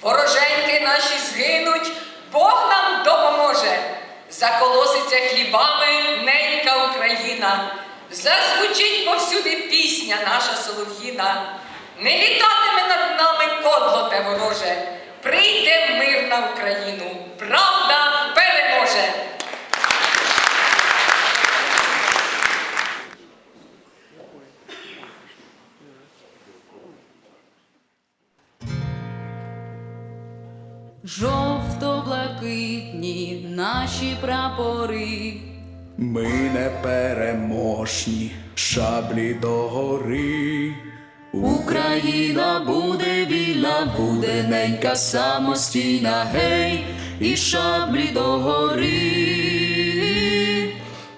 Вороженьки наші згинуть, Бог нам допоможе. Заколоситься хлібами ненька Україна. Зазвучить повсюди пісня наша солов'їна. Не літатиме над нами кодло те вороже. Прийде мир на Україну. Жовто-блакитні наші прапори, Ми непереможні, шаблі догори. Україна буде вільна, буде ненька самостійна, гей, і шаблі догори.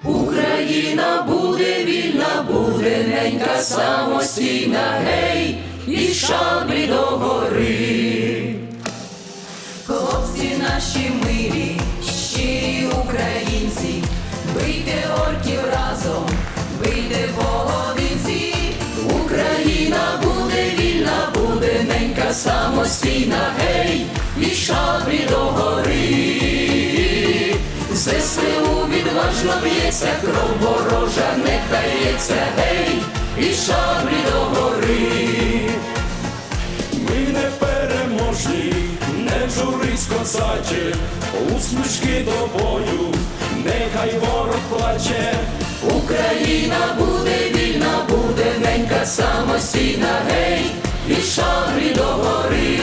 Україна буде вільна, буде ненька самостійна, гей, і шаблі догори. Наші милі, щирі українці, бийте орків разом, бийте половинці, Україна буде вільна, буде ненька самостійна, гей, і шаблі догори. ЗСУ відважно б'ється, кров ворожа не хається, гей, і шаблі догори. Козаче, усмішки до бою, нехай ворог плаче. Україна буде вільна, буде ненька самостійна, гей, і шаблі догори.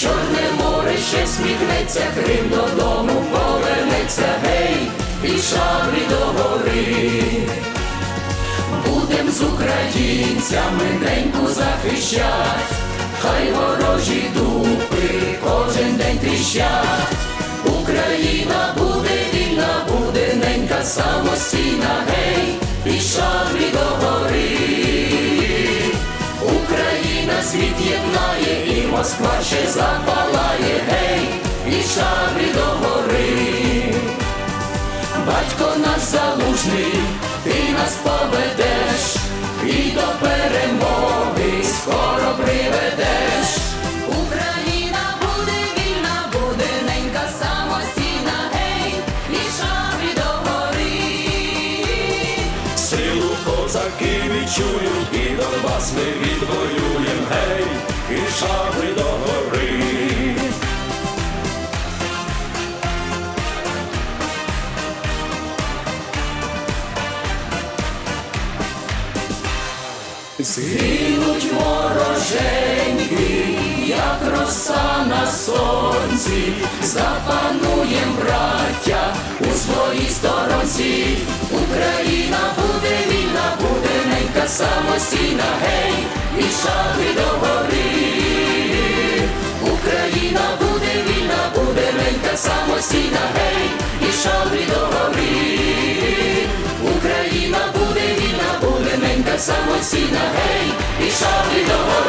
Чорне море ще сміхнеться, Крим додому повернеться, гей, і шаблі догори. Будем з українцями неньку захищать, хай ворожі дупи кожен день тріщать. Україна буде вільна, буде ненька самостійна, гей, і шаблі догори. Україна світ єднає, і Москва ще запалає, гей, і шаблі догори. Батько наш залужний, ти нас поведеш, і до козаки відчують, і Донбас ми відвоюєм, гей, і шаблі догори. Згинуть вороженьки, як роса на сонці, запануєм, браття, у своїй сторонці. Ненька самостійна, гей, і шаблі догори. Україна буде вільна, буде ненька самостійна, гей, і шаблі догори.